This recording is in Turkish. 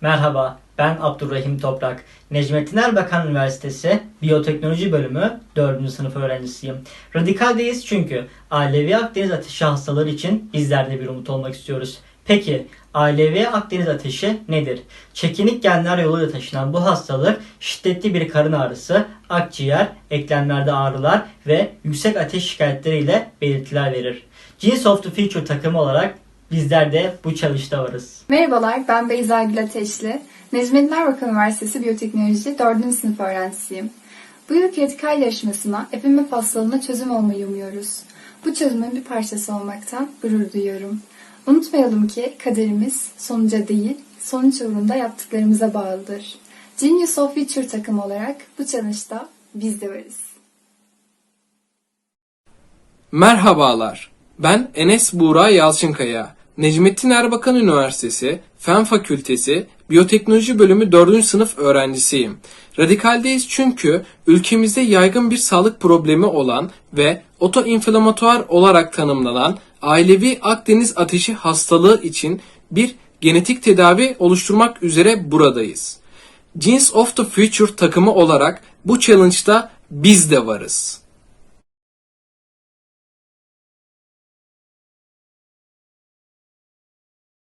Merhaba, ben Abdurrahim Toprak. Necmettin Erbakan Üniversitesi Biyoteknoloji Bölümü 4. sınıf öğrencisiyim. Radikaldeyiz çünkü ailevi Akdeniz ateşi hastaları için bizler de bir umut olmak istiyoruz. Peki ailevi Akdeniz ateşi nedir? Çekinik genler yoluyla taşınan bu hastalık şiddetli bir karın ağrısı, akciğer, eklemlerde ağrılar ve yüksek ateş şikayetleriyle belirtiler verir. Genes of the Future takımı olarak bizler de bu çalışta varız. Merhabalar, ben Beyza Gül Ateşli. Necmettin Erbakan Üniversitesi Biyoteknoloji 4. sınıf öğrencisiyim. Bu yılki radikal yarışmasına FMF hastalığına çözüm olmayı umuyoruz. Bu çözümün bir parçası olmaktan gurur duyuyorum. Unutmayalım ki kaderimiz sonuca değil, sonuç uğrunda yaptıklarımıza bağlıdır. Genius of Future takım olarak bu challenge'da biz de varız. Merhabalar. Ben Enes Buğra Yalçınkaya. Necmettin Erbakan Üniversitesi Fen Fakültesi Biyoteknoloji Bölümü 4. sınıf öğrencisiyim. Radikaldeyiz çünkü ülkemizde yaygın bir sağlık problemi olan ve otoinflamatuar olarak tanımlanan ailevi Akdeniz ateşi hastalığı için bir genetik tedavi oluşturmak üzere buradayız. Genes of the Future takımı olarak bu challenge'da biz de varız.